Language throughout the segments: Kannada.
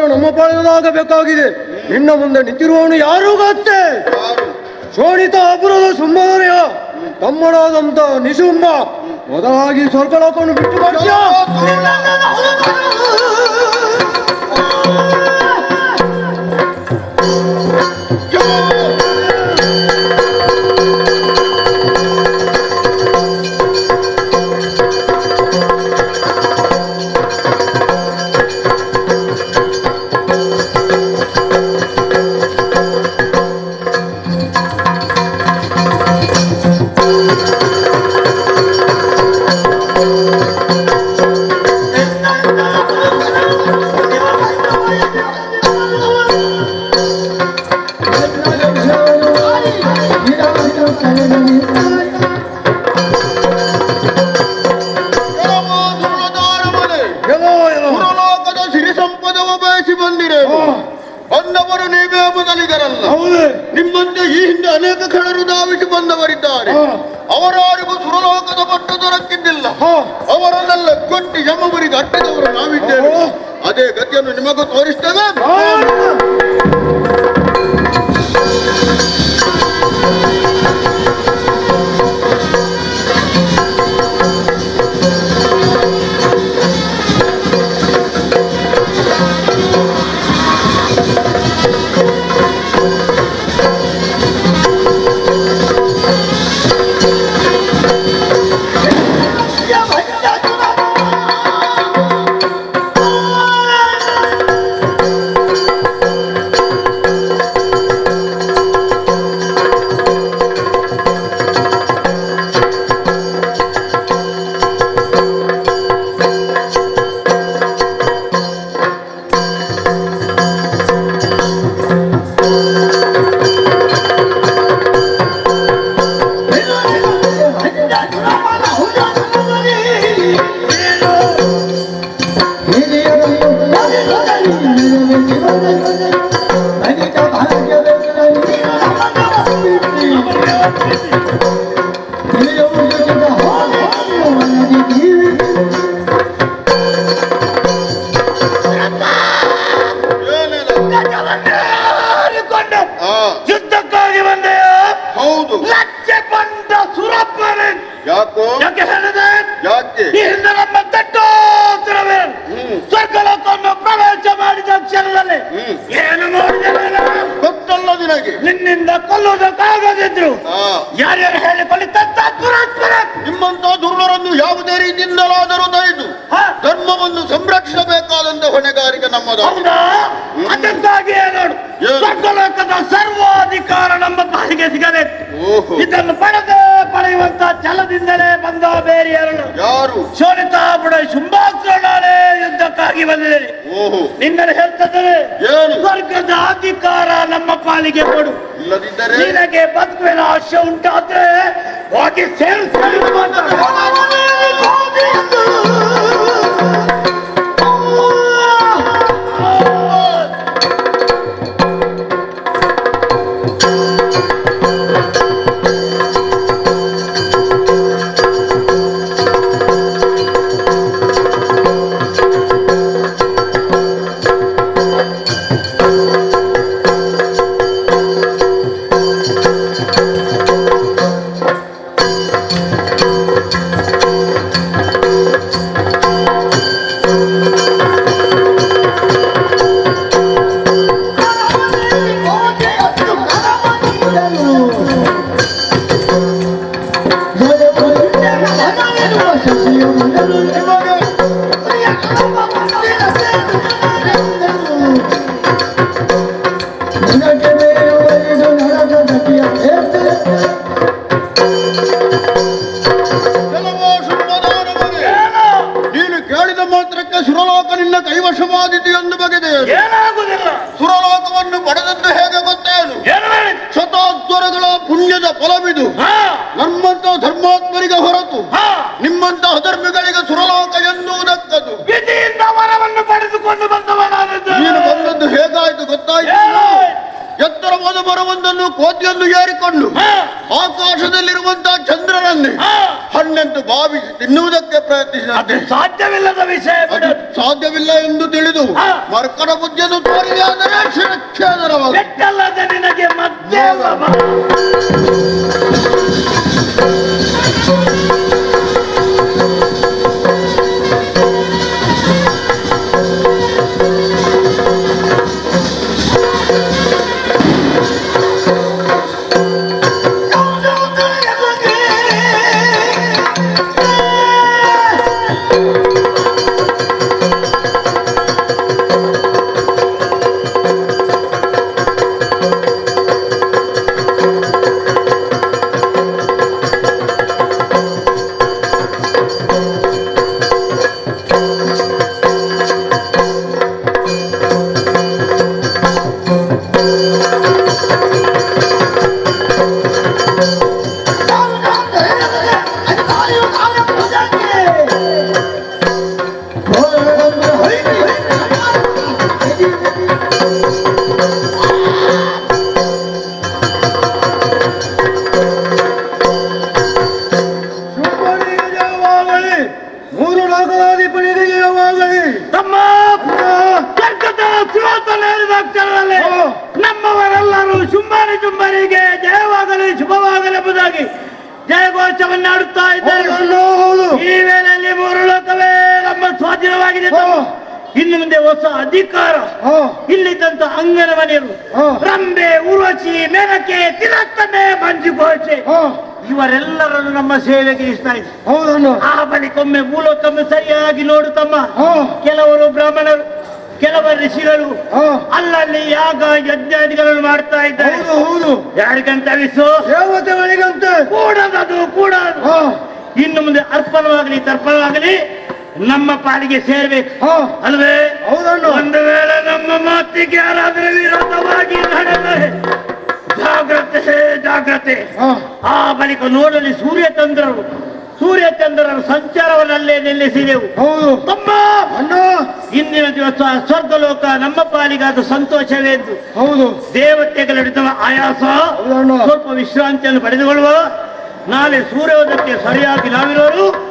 ಸರ್ಕಾರ ನಮ್ಮ ಪಾಲಿನದಾಗಬೇಕಾಗಿದೆ ನಿನ್ನ ಮುಂದೆ ನಿಂತಿರುವವನು ಯಾರು ಗೊತ್ತೇ ಶೋಣಿತ ಅಪುರದ ಸುಮ್ಮನೆಯ ತಮ್ಮನಾದಂತ ನಿಶುಂಬ ಮೊದಲಾಗಿ ಸರ್ಕಾರ ಲೋಕವನ್ನು ಬಿಟ್ಟು ಮಾಡಿಸ ಹೌದು? ಅದಕ್ಕಾಗಿ ನೋಡು. ಸ್ವರ್ಗಲೋಕದ ಸರ್ವಾಧಿಕಾರ ನಮ್ಮ ಪಾಲಿಗೆ ಸಿಗದೆ ಇದನ್ನು ಪಡೆದು ಪಡೆಯುವಂತ ಛಲದಿಂದಲೇ ಬಂದ ಬೇರೆ ಯಾರು? ಶೋಣಿತಾ ಬುಡ ಶುಂಭಾಸುರನೇ ಯುದ್ಧಕ್ಕಾಗಿ ಬಂದಿದೆ. ನಿನ್ನೆ ಹೇಳ್ತದೆ ಸ್ವರ್ಗದ ಅಧಿಕಾರ ನಮ್ಮ ಪಾಲಿಗೆ ಕೊಡು. ಇಲ್ಲದಿದ್ದರೆ? ನಿನಗೆ ಬದುಕುವಿನ ಆಶೆ ಉಂಟಾದ್ರೆ ಹೋಗಿ ಸೇರಿಸ್ತಾರೆ 哎呀妈 ಪರ್ವತ ಪರ್ವತವನ್ನು ಕೋತಿಯನ್ನು ಏರಿಕೊಂಡು ಆಕಾಶದಲ್ಲಿರುವಂತಹ ಚಂದ್ರನನ್ನೇ ಹಣ್ಣೆಂದು ಭಾವಿಸಿ ತಿನ್ನುವುದಕ್ಕೆ ಪ್ರಯತ್ನಿಸಿದ ಸಾಧ್ಯವಿಲ್ಲದ ವಿಷಯ ಸಾಧ್ಯವಿಲ್ಲ ಎಂದು ತಿಳಿದು ಮರ್ಕರ ಬುದ್ಧಿಯನ್ನು ತೋರಿದೆ ನಿನಗೆ ಮತ್ತೆ ಹಾ. ರಂಬೆ ಉರುಚಿ ಮೆನಕೆ ತಿಲಕ್ಕನೆ ಮಂಜು ಘೋಷೆ. ಇವರೆಲ್ಲರನ್ನು ನಮ್ಮ ಸೇವೆಗೆ ಇಷ್ಟ ಇದೆ ಹೌದಣ್ಣ. ಆ ಬಳಿಕೊಮ್ಮೆ ಮೂಲಕ್ಕೊಮ್ಮೆ ಸರಿಯಾಗಿ ನೋಡು ತಮ್ಮ. ಹಾ. ಕೆಲವರು ಬ್ರಾಹ್ಮಣರು ಕೆಲವರು ಋಷಿಗಳು. ಅಲ್ಲಲ್ಲಿ ಯಾಗ ಯಜ್ಞಾದಿಗಳನ್ನು ಮಾಡ್ತಾ ಇದ್ದಾರೆ. ಹೌದು ಯಾರಿಗಂತ ವಿಸು ದೇವತೆಗಳಿಗಂತ ಕೂಡದದು ಕೂಡ ಇನ್ನು ಮುಂದೆ ಅರ್ಪಣವಾಗಲಿ ತರ್ಪಣವಾಗಲಿ. ನಮ್ಮ ಪಾಲಿಗೆ ಸೇರ್ಬೇಕು. ಅಲ್ವೇ? ಹೌದನ್ನು ಒಂದು ವೇಳೆ ನಮ್ಮ ಮಾತಿಗೆ ಯಾರಾದ್ರೂ ವಿರೋಧವಾಗಿ ನಡೆದರೆ ಜಾಗ್ರತೆ ಜಾಗ್ರತೆ. ಆ ಬಳಿಕ ನೋಡಲಿ ಸೂರ್ಯಚಂದ್ರರು. ಸೂರ್ಯಚಂದ್ರರ ಸಂಚಾರವನ್ನಲ್ಲೇ ನಿಲ್ಲಿಸಿದೆವು. ಹೌದು. ತಮ್ಮ! ಇಂದಿನ ದಿವಸ ಸ್ವರ್ಗಲೋಕ ನಮ್ಮ ಪಾಲಿಗಾದ ಸಂತೋಷವೇ ಹೌದು. ದೇವತೆಗಳಿಡಿದ ಆಯಾಸ. ಸ್ವಲ್ಪ ವಿಶ್ರಾಂತಿಯನ್ನು ಪಡೆದುಕೊಳ್ಳುವ. ನಾಳೆ ಸೂರ್ಯೋದಯಕ್ಕೆ ಸರಿಯಾಗಿ ನಾವಿರೋರು.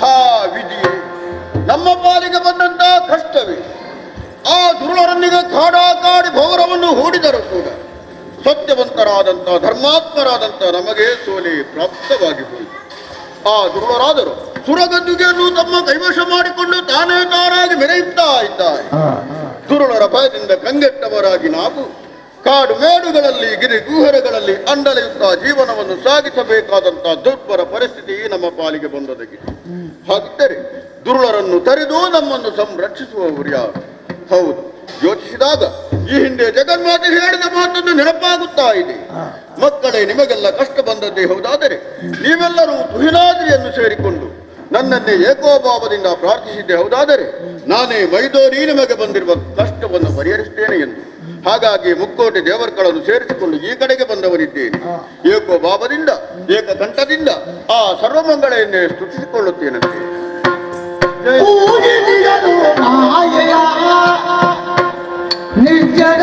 ಹಾ ವಿಧಿಯೇ ನಮ್ಮ ಪಾಲಿಗೆ ಬಂದಂತಹ ಕಷ್ಟವೇ. ಆ ದುರುಳರನ್ನಿಗೆ ಕಾಡಾಕಾಡಿ ಭೌರವನ್ನು ಹೂಡಿದರು ಕೂಡ ಸತ್ಯವಂತರಾದಂಥ ಧರ್ಮಾತ್ಮರಾದಂಥ ನಮಗೆ ಸೋಲಿ ಪ್ರಾಪ್ತವಾಗಿ ಹೋಯಿತು ಆ ದುರುಳರಾದರು ಸುರಗದ್ದುಗೆಯನ್ನು ತಮ್ಮ ಕೈವಶ ಮಾಡಿಕೊಂಡು ತಾನೇ ತಾನಾಗಿ ಮೆರೆಯುತ್ತಾ ಇದ್ದಾರೆ. ದುರುಳರ ಭಯದಿಂದ ಕಂಗೆಟ್ಟವರಾಗಿ ನಾವು ಕಾಡು ಮೇಡುಗಳಲ್ಲಿ ಗಿರಿ ಗುಹರಗಳಲ್ಲಿ ಅಂಡಲೆಯುತ್ತಾ ಜೀವನವನ್ನು ಸಾಗಿಸಬೇಕಾದಂತಹ ದುರ್ಬರ ಪರಿಸ್ಥಿತಿ ನಮ್ಮ ಪಾಲಿಗೆ ಬಂದೊದಗಿದೆ ಹಾಗಿದ್ದರೆ ದುರುಳರನ್ನು ತರೆದು ನಮ್ಮನ್ನು ಸಂರಕ್ಷಿಸುವವರು ಯಾರು ಹೌದು. ಯೋಚಿಸಿದಾಗ ಈ ಹಿಂದೆ ಜಗನ್ಮಾತೆ ಹೇಳಿದ ಮಾತನ್ನು ನೆನಪಾಗುತ್ತಾ ಇದೆ. ಮಕ್ಕಳೇ ನಿಮಗೆಲ್ಲ ಕಷ್ಟ ಬಂದದ್ದೇ ಹೌದಾದರೆ ನೀವೆಲ್ಲರೂ ತುಹಿನಾದ್ರಿಯನ್ನು ಸೇರಿಕೊಂಡು ನನ್ನನ್ನೇ ಏಕೋಭಾವದಿಂದ ಪ್ರಾರ್ಥಿಸಿದ್ದೆ ಹೌದಾದರೆ ನಾನೇ ಮೈದೋರಿ ನಿಮಗೆ ಬಂದಿರುವ ಕಷ್ಟವನ್ನು ಪರಿಹರಿಸುತ್ತೇನೆ ಎಂದು. ಹಾಗಾಗಿ ಮುಕ್ಕೋಟಿ ದೇವರುಗಳನ್ನು ಸೇರಿಸಿಕೊಂಡು ಈ ಕಡೆಗೆ ಬಂದವನಿದ್ದೇನೆ. ಏಕೋಭಾವದಿಂದ ಏಕಕಂಠದಿಂದ ಆ ಸರ್ವಮಂಗಳೆಯನ್ನೇ ಸ್ತುತಿಸಿಕೊಳ್ಳುತ್ತೇನಂತೆ. ನಿರ್ಜನ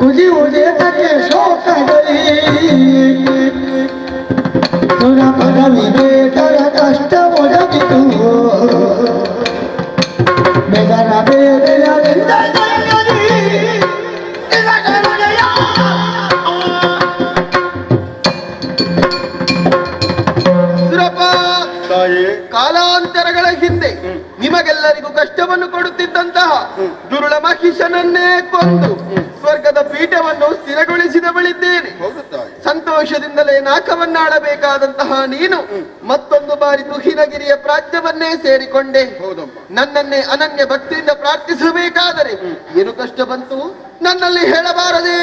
ಉಳಿಯುವುದೇತಕ್ಕೆ ಶೋಕವೇ ಸುರ ಪದವಿದೇತರ ಕಷ್ಟ ಒಡಗಿತು ಬೆದರ ಬೇರೆಯರಿಂದ ಕಾಲಾಂತರಗಳ ಹಿಂದೆ ನಿಮಗೆಲ್ಲರಿಗೂ ಕಷ್ಟವನ್ನು ಕೊಡುತ್ತಿದ್ದಂತಹ ದುರುಳ ಮಹಿಷನನ್ನೇ ಕೊಂದು ಪೀಠವನ್ನು ಸ್ಥಿರಗೊಳಿಸಿದವಳಿದ್ದೇನೆ ಹೌದು? ತಾಯಿ ಸಂತೋಷದಿಂದಲೇ ನಾಕವನ್ನಾಡಬೇಕಾದಂತಹ ನೀನು ಮತ್ತೊಂದು ಬಾರಿ ತುಹಿನಗಿರಿಯ ಪ್ರಾಜ್ಯವನ್ನೇ ಸೇರಿಕೊಂಡೆ. ಹೌದಮ್ಮ. ನನ್ನನ್ನೇ ಅನನ್ಯ ಭಕ್ತಿಯಿಂದ ಪ್ರಾರ್ಥಿಸಬೇಕಾದರೆ ಏನು ಕಷ್ಟ ಬಂತು ನನ್ನಲ್ಲಿ ಹೇಳಬಾರದೆ.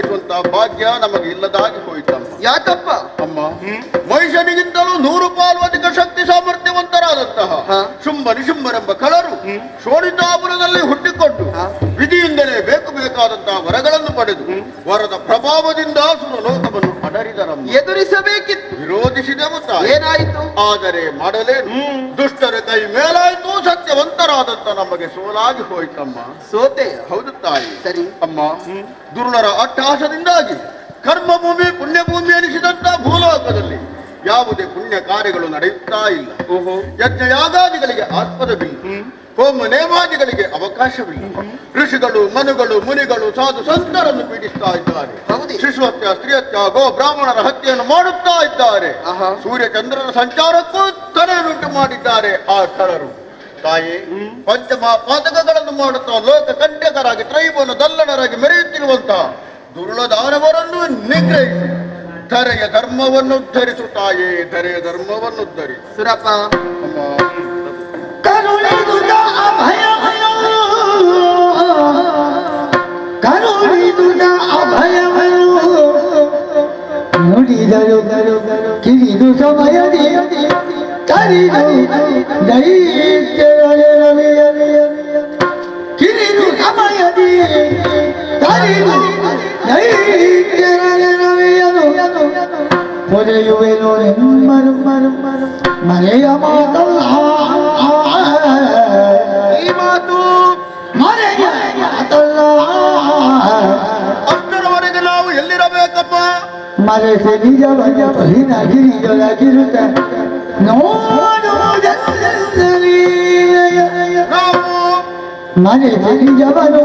ಅನುಭವಿಸುವಂತಹ ಭಾಗ್ಯ ನಮಗೆ ಇಲ್ಲದಾಗಿ ಹೋಯಿತಮ್ಮ ಯಾಕಪ್ಪ ಅಮ್ಮ ಮಹಿಷನಿಗಿಂತಲೂ ನೂರು ಪಾಲು ಅಧಿಕ ಶಕ್ತಿ ಸಾಮರ್ಥ್ಯವಂತರಾದಂತಹ? ಶುಂಭ ನಿಶುಂಭರೆಂಬ ಕಳರು ಶೋಣಿತಾಪುರದಲ್ಲಿ ಹುಟ್ಟಿಕೊಂಡು? ವಿಧಿಯಿಂದಲೇ ಬೇಕು ಬೇಕಾದಂತಹ ವರಗಳನ್ನು ಪಡೆದು ವರದ ಪ್ರಭಾವದಿಂದ ಸುರಲೋಕವನ್ನು ಎದುರಿಸಬೇಕಿತ್ತು. ವಿರೋಧಿಸಿದೆವು ಏನಾಯಿತು? ಆದರೆ ಮಾಡಲೇ ದುಷ್ಟರ ಕೈ ಮೇಲಾಯ್ತು ಸತ್ಯವಂತರಾದಂತ ನಮಗೆ ಸೋಲಾಗಿ ಹೋಯ್ತಮ್ಮ. ಸೋತೆ. ಹೌದು ತಾಯಿ. ಸರಿ. ಅಮ್ಮ ದುರುಳರ ಅಟ್ಟಹಾಸದಿಂದಾಗಿ ಕರ್ಮಭೂಮಿ ಪುಣ್ಯಭೂಮಿ ಎನಿಸಿದಂತ ಭೂಲೋಕದಲ್ಲಿ ಯಾವುದೇ ಪುಣ್ಯ ಕಾರ್ಯಗಳು ನಡೆಯುತ್ತಾ ಇಲ್ಲ. ಯಜ್ಞ ಯಾಗಾದಿಗಳಿಗೆ ಆಸ್ಪದವಿಲ್ಲ ಹೋಮ ನೇಮಾದಿಗಳಿಗೆ ಅವಕಾಶವಿಲ್ಲ. ಋಷಿಗಳು ಮನುಗಳು ಮುನಿಗಳು ಸಾಧು ಸಂತರನ್ನು ಪೀಡಿಸ್ತಾ ಇದ್ದಾರೆ. ಶಿಶು ಹತ್ಯ ಸ್ತ್ರೀ ಹತ್ಯ ಗೋ ಬ್ರಾಹ್ಮಣರ ಹತ್ಯೆಯನ್ನು ಮಾಡುತ್ತಾ ಇದ್ದಾರೆ. ಸೂರ್ಯ ಚಂದ್ರನ ಸಂಚಾರಕ್ಕೂ ತಡೆಯುಂಟು ಮಾಡಿದ್ದಾರೆ ಆ ತರರು ತಾಯಿ ಪಂಚಮ ಪಾತಕಗಳನ್ನು ಮಾಡುತ್ತಾ ಲೋಕ ಕಂಟಕರಾಗಿ ತ್ರೈಬನ್ನು ದಲ್ಲಣರಾಗಿ ಮೆರೆಯುತ್ತಿರುವಂತಹ ದುರುಳದಾನವರನ್ನು ನಿಗ್ರಹಿಸಿ. ಧರೆಯ ಧರ್ಮವನ್ನು ಉದ್ಧರಿಸು ತಾಯೇ ಧರೆಯ ಧರ್ಮವನ್ನು ಉದ್ಧರಿಸಿ ಸುರಪ್ಪ અભય કરુણી દુના અભય મુડી દરો કિરી દુ સમય દે કરી દો દઈ ચરણ રવિ કિરી દુ સમય દે કરી દો દઈ ચરણ રવિ ಪೊರೆಯುವೆನು ನಿಮ್ಮನು ಮನೆಯ ಮಾತಲ್ಲ. ಈ ಮಾತು ಮನೆಯ ಮಾತಲ್ಲ. ಅಷ್ಟರವರೆಗೆ ನಾವು ಎಲ್ಲಿರಬೇಕಪ್ಪ? ಮರೆಸಿ ನಿಜ ಭಜ ಬಹಿನ ಗಿರಿಯೊಳಗಿರುತ್ತ ನೋಡುವುದೆಲ್ಲರೀ ನಾವು ಮನೆಸಿ ನಿಜವನು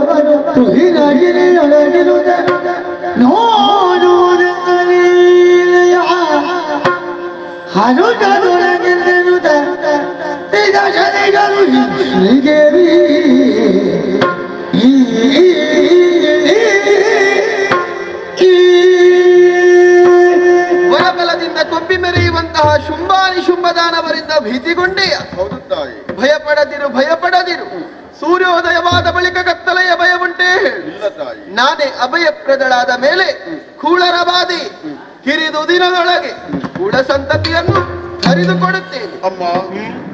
ತುಹಿನ ಗಿರಿಯೊಳಗಿರುತ್ತ ಹನುಜನೊಳಗಿರುತ್ತ ತ್ರಿದಶನಿಗಳು ಶ್ರೀದೇವಿ ಈ ವರಬಲದಿಂದ ಕೊಬ್ಬಿ ಮೆರೆಯುವಂತಹ ಶುಂಭಾನಿ ಶುಂಭದಾನವರಿಂದ ಭೀತಿಗೊಂಡೆಯ ಭಯಪಡದಿರು ಭಯಪಡದಿರು. ಸೂರ್ಯೋದಯವಾದ ಬಳಿಕ ಕತ್ತಲೆಯ ಭಯ ತಾಯಿ. ನಾನೇ ಅಭಯಪ್ರದಳಾದ ಮೇಲೆ ಕೂಳರ ಬಾದಿ ಕಿರಿದು ದಿನದೊಳಗೆ ಕೂಳ ಸಂತತಿಯನ್ನು ಕರೆದುಕೊಡುತ್ತೇನೆ ಅಮ್ಮ.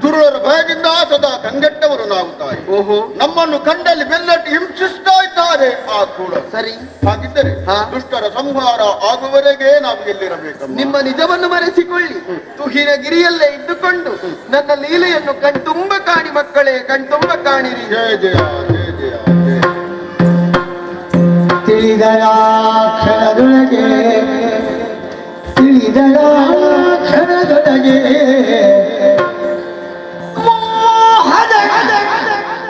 ದುರುಳರ ಭಯದಿಂದ ಸದಾ ಕಂಗೆಟ್ಟವರು ನಾವು ತಾಯಿ ಓಹೋ. ನಮ್ಮನ್ನು ಕಂಡಲ್ಲಿ ಬೆನ್ನಟ್ಟಿ ಹಿಂಸಿಸ್ತಾ ಇದ್ದಾರೆ ಆ ಕೂಡ ಸರಿ. ಹಾಗಿದ್ದರೆ. ದುಷ್ಟರ ಸಂಹಾರ ಆಗುವವರೆಗೆ ನಾವು ಎಲ್ಲಿರಬೇಕು ನಿಮ್ಮ ನಿಜವನ್ನು ಮರೆಸಿಕೊಳ್ಳಿ. ತುಹಿನ ಗಿರಿಯಲ್ಲೇ ಇದ್ದುಕೊಂಡು ನನ್ನ ಲೀಲೆಯನ್ನು ಕಣ್ತುಂಬ ಕಾಣಿ ಮಕ್ಕಳೇ ಕಣ್ತುಂಬ ಕಾಣಿರಿ. ಜಯ ಜಯ ಜಯ ಜಯ ಜಯ. ಮಿದಳ ಕ್ಷಣದೊಳಗೆ.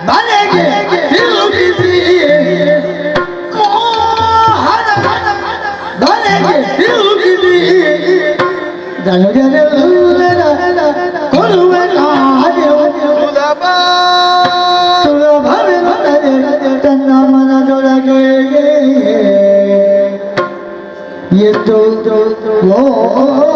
ಮನೆಗೆ ತಿರುಗಿಸಿ. ಮನೆಗೆ ತಿರುಗಿಸಿ. ದಳಗರೆಲ್ಲರ ಕೊಡುವ ಕಾರ್ಯವು ಸುಲಭ ಸುಲಭವೆಂದರೆ ತನ್ನ ಮನದೊಳಗೆ. ಎದ್ದು Oh,